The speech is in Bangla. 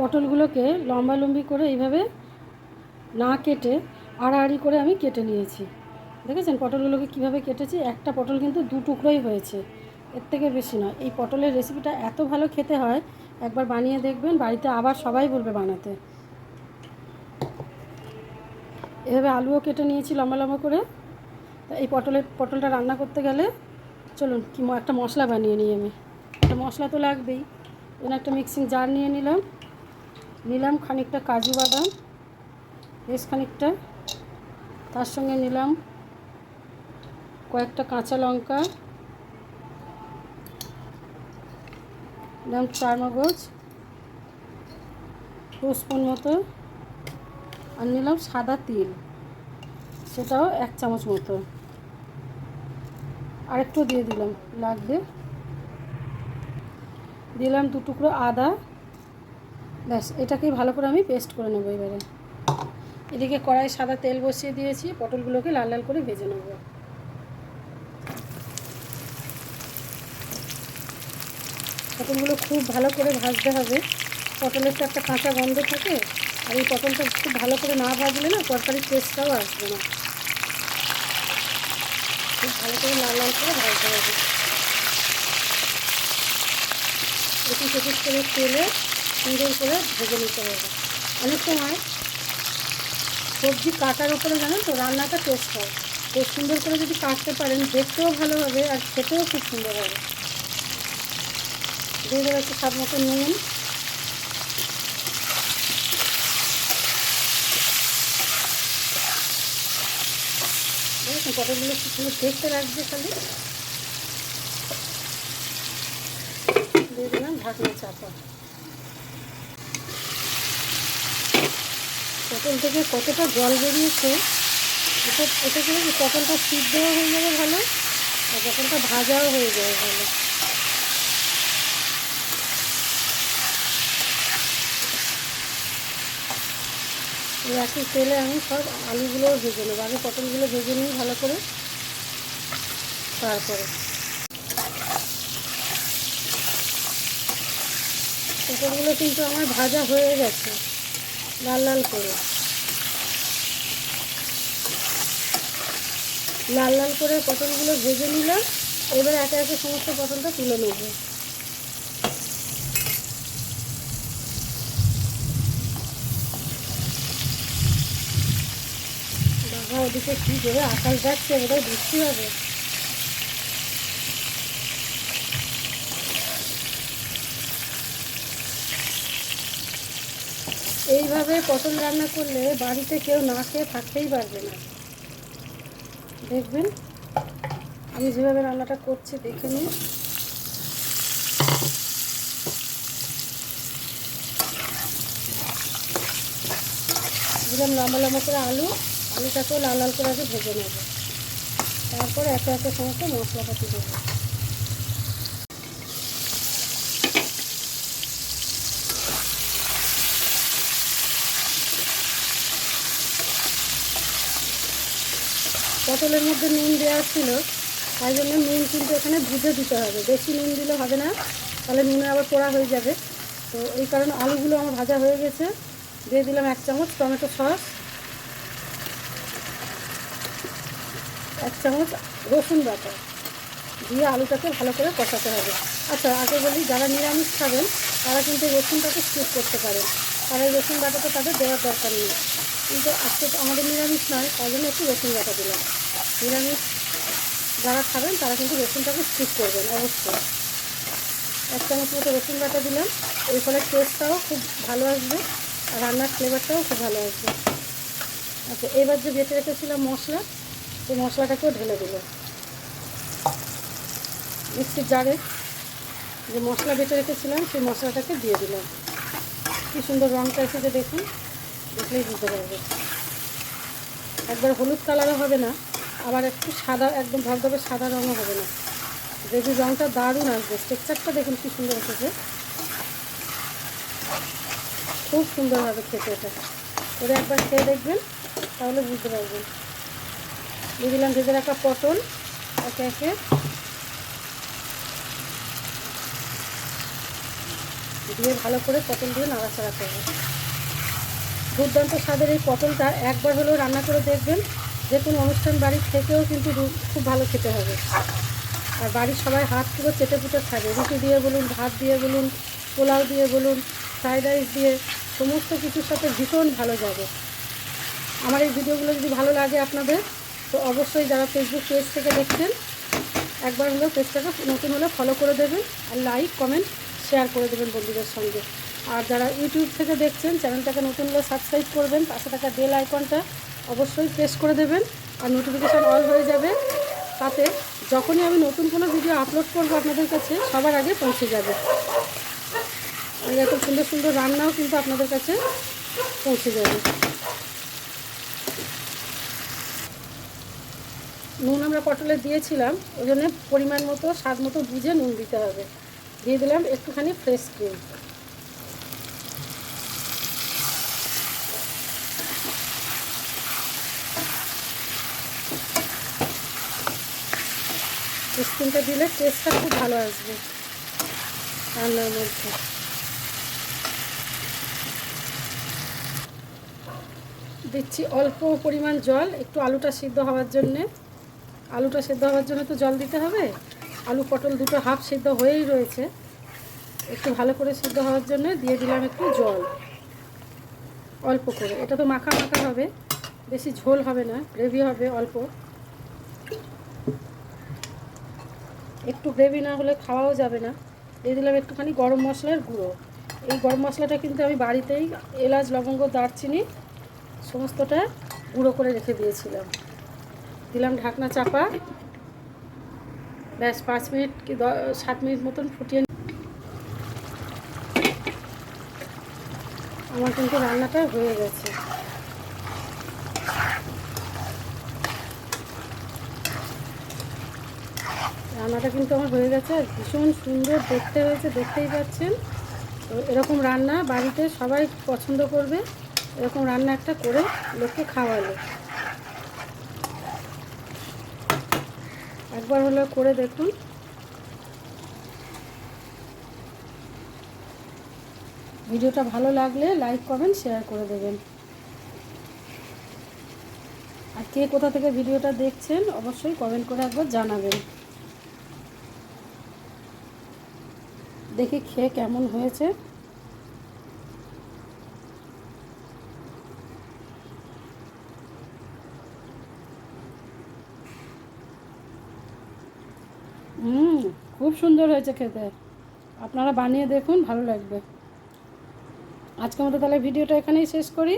পটলগুলোকে লম্বা লম্বি করে এইভাবে না কেটে আড়াআড়ি করে আমি কেটে নিয়েছি। দেখেছেন পটলগুলোকে কীভাবে কেটেছি? একটা পটল কিন্তু দু টুকরোই হয়েছে। এর থেকে বেশি নয়। এই পটলের রেসিপিটা এত ভালো খেতে হয়, একবার বানিয়ে দেখবেন, বাড়িতে আবার সবাই বলবে বানাতে। এভাবে আলুও কেটে নিয়েছি লম্বা লম্বা করে। তা এই পটলের, পটলটা রান্না করতে গেলে চলুন, কি একটা মশলা বানিয়ে নিই আমি। একটা মশলা তো লাগবেই। এখানে একটা মিক্সিং জার নিয়ে নিলাম। নিলাম খানিকটা কাজু বাদাম, বেশ খানিকটা। তার সঙ্গে নিলাম কয়েকটা কাঁচা লঙ্কা, নিলাম চার মগজ স্পুন মতো, আর নিলাম সাদা তিল, সেটাও এক চামচ মতো। আরেকটু দিয়ে দিলাম, লাগবে। দিলাম দু টুকরো আদা ব্যাস, এটাকেই ভালো করে আমি পেস্ট করে নেব এবারে। এদিকে কড়াই সাদা তেল বসিয়ে দিয়েছি, পটলগুলোকে লাল লাল করে ভেজে নেব। পটলগুলো খুব ভালো করে ভাজতে হবে। পটলের তো একটা কাঁচা গন্ধ থাকে, আর এই পটলটা খুব ভালো করে না ভাজলে না তরকারির টেস্টটাও আসবে না। খুব ভালো করে লাল লাল করে ভাজতে হবে। একুশ একুশ করে তেলে সুন্দর করে ভেজে নিতে হবে। অনেক সময় সবজি কাটার উপরে জানেন তো, রান্নাটা টেস্ট হয়। তো সুন্দর করে যদি কাটতে পারেন, দেখতেও ভালো হবে আর খেতেও খুব সুন্দর হবে। দেবো একটু স্বাদ মতো নুন। পটলগুলো সুন্দর দেখতে লাগছে খালি। দিয়ে দিলাম ঢাকনা চাপা। পটল থেকে কতটা জল বেরিয়েছে, এটা এটা করে পটলটা সিদ্ধও হয়ে যাবে ভালো, আর পটলটা ভাজাও হয়ে যাবে ভালো? একই তেলে আমি সব আলুগুলোও ভেজে নেব। আগে পটলগুলো ভেজে নিই ভালো করে, তারপরে। পটলগুলো কিন্তু আমার ভাজা হয়ে গেছে। লাল লাল করে। লাল লাল করে পটলগুলো ভেজে নিলাম। এবার একে একে সমস্ত পটলটা তুলে নেব। বাবা, ওদিকে কী করে আকাশ যাচ্ছে, বোধহয় বৃষ্টি হবে। এইভাবে পটল রান্না করলে বাড়িতে কেউ না খেয়ে থাকতেই পারবে না। দেখবেন? আমি যেভাবে রান্নাটা করছি, দেখে নিন। দিলাম লম্বা লম্বা করে আলু, আলুটাকেও লাল লাল করে আগে ভেজে নেব। তারপরে একে একে সমস্ত মশলাপাতি দেবো। পটলের মধ্যে নুন দেওয়া ছিল, তাই জন্য নুন কিন্তু এখানে ভুজে দিতে হবে। বেশি নুন দিলে হবে না, তাহলে নুনে আবার পোড়া হয়ে যাবে। তো এই কারণে আলুগুলো আমার ভাজা হয়ে গেছে। দিয়ে দিলাম এক চামচ টমেটো সস, এক চামচ রসুন বাটা। দিয়ে আলুটাকে ভালো করে কষাতে হবে। আচ্ছা আগে বলি, যারা নিরামিষ খাবেন, তারা কিন্তু রসুনটাকে স্কিপ করতে পারেন। তারা এই রসুন বাটাটা তাদের দেওয়ার দরকার নেই। কিন্তু আজকে আমাদের নিরামিষ নয় তাই জন্য একটু রসুন বাটা দিলাম। নিরামিষ যারা খাবেন, তারা কিন্তু রসুনটাকে স্কিপ করবেন, অবশ্যই। এক চামচ মতো রসুন বাটা দিলাম। এর ফলে টেস্টটাও খুব ভালো আসবে, আর রান্নার ফ্লেভারটাও খুব ভালো আসবে। আচ্ছা এবার যে বেটে রেখেছিলাম মশলা, সেই মশলাটাকেও ঢেলে দিল মিক্সির জারে যে মশলা বেটে রেখেছিলাম, সেই মশলাটাকে দিয়ে দিলাম। কী সুন্দর রঙটা এসেছে দেখুন। দেখলেই বুঝতে পারবে। একবার হলুদ কালারও হবে না, আবার একটু সাদা, একদম ধবধবে সাদা রঙও হবে না। গ্রেভির রঙটা দারুণ আসবে, টেক্সচারটা দেখুন কী সুন্দর এসেছে। খুব সুন্দর হবে খেতে এটা। করে একবার খেয়ে দেখবেন, তাহলে বুঝতে পারবেন। দিয়ে দিলাম রাখা পটল, একে একে। দিয়ে ভালো করে পটল দিয়ে নাড়াচাড়া করব। দুর্দান্ত স্বাদের এই পটলটা একবার হলেও রান্না করে দেখবেন। যে কোনো অনুষ্ঠান বাড়ির থেকেও কিন্তু খুব ভালো খেতে হবে। আর বাড়ির সবাই হাত পুরো চেটে পুটে খাবে। রুটি দিয়ে বলুন, ভাত দিয়ে বলুন, পোলাও দিয়ে বলুন, ফ্রাইড রাইস দিয়ে সমস্ত কিছুর সাথে ভীষণ ভালো যাবে। আমার এই ভিডিওগুলো যদি ভালো লাগে আপনাদের, তো অবশ্যই যারা ফেসবুক পেজ থেকে দেখছেন, একবার হলেও পেজটাকে নতুন হলে ফলো করে দেবেন আর লাইক কমেন্ট শেয়ার করে দেবেন বন্ধুদের সঙ্গে। আর যারা ইউটিউব থেকে দেখছেন, চ্যানেলটাকে নতুন হলে সাবস্ক্রাইব করবেন, পাশে থাকা বেল আইকনটা অবশ্যই প্রেস করে দেবেন আর নোটিফিকেশান অল হয়ে যাবে। তাতে যখনই আমি নতুন কোনো ভিডিও আপলোড করব আপনাদের কাছে, সবার আগে পৌঁছে যাবে। এত সুন্দর সুন্দর রান্নাও কিন্তু আপনাদের কাছে পৌঁছে যাবে। নুন আমরা পটলে দিয়েছিলাম, ওই জন্য পরিমাণ মতো, স্বাদ মতো বুঝে নুন দিতে হবে। দিয়ে দিলাম একটুখানি ফ্রেশ ক্রিম ক্রিমটা দিলে টেস্টটা খুব ভালো আসবে। রান্নার মধ্যে। দিচ্ছি অল্প পরিমাণ জল, একটু আলুটা সিদ্ধ হওয়ার জন্যে। আলুটা সেদ্ধ হওয়ার জন্য তো জল দিতে হবে। আলু, পটল দুটো হাফ সিদ্ধ হয়েই রয়েছে। একটু ভালো করে সিদ্ধ হওয়ার জন্য দিয়ে দিলাম একটু জল। অল্প করে। এটা তো মাখা মাখা হবে। বেশি ঝোল হবে না গ্রেভি হবে অল্প। একটু গ্রেভি না হলে খাওয়াও যাবে না। দিয়ে দিলাম একটুখানি গরম মশলার গুঁড়ো। এই গরম মশলাটা কিন্তু আমি বাড়িতেই এলাচ, লবঙ্গ, দারচিনি সমস্তটা গুঁড়ো করে রেখে দিয়েছিলাম। দিলাম ঢাকনা চাপা। ব্যাস, পাঁচ মিনিট কি সাত মিনিট মতন ফুটিয়ে আমার কিন্তু রান্নাটা হয়ে গেছে। রান্নাটা কিন্তু আমার হয়ে গেছে আর ভীষণ সুন্দর দেখতে হয়েছে, দেখতেই পাচ্ছেন। তো এরকম রান্না বাড়িতে সবাই পছন্দ করবে, এরকম রান্না একটা করে লোককে খাওয়ালে। একবার হলো করে দেখুন। ভিডিওটা ভালো লাগলে লাইক, কমেন্ট, শেয়ার করে দেবেন। আর কে কোথা থেকে ভিডিওটা দেখছেন, অবশ্যই কমেন্ট করে একবার জানাবেন। দেখি খেয়ে কেমন হয়েছে। হুম, খুব সুন্দর হয়েছে খেতে। আপনারা বানিয়ে দেখুন, ভালো লাগবে। আজকের মতো তাহলে ভিডিওটা এখানেই শেষ করি।